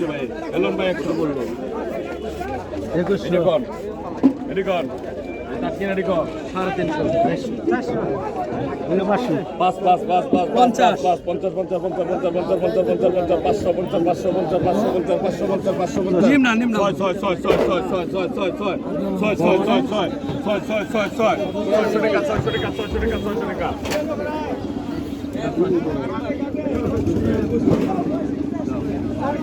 হয়েছে ভাই এলন ভাই একশো বলল একুশ ছয় রেকর্ড ছয় টাকা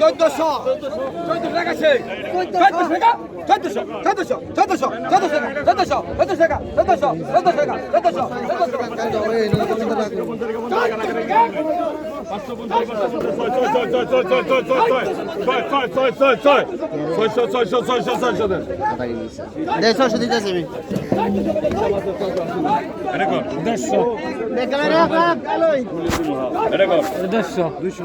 চোদ্দশো। চোদ্দশো। টাকা সেই চোদ্দশো। টাকা চোদ্দশো চোদ্দশো। চোদ্দশো চোদ্দশো চোদ্দশো। চোদ্দশো টাকা। চোদ্দশো। চোদ্দশো টাকা। চোদ্দশো দেড়শো দিতেছি আমি। দেড়শো। দেড়শো। দুইশো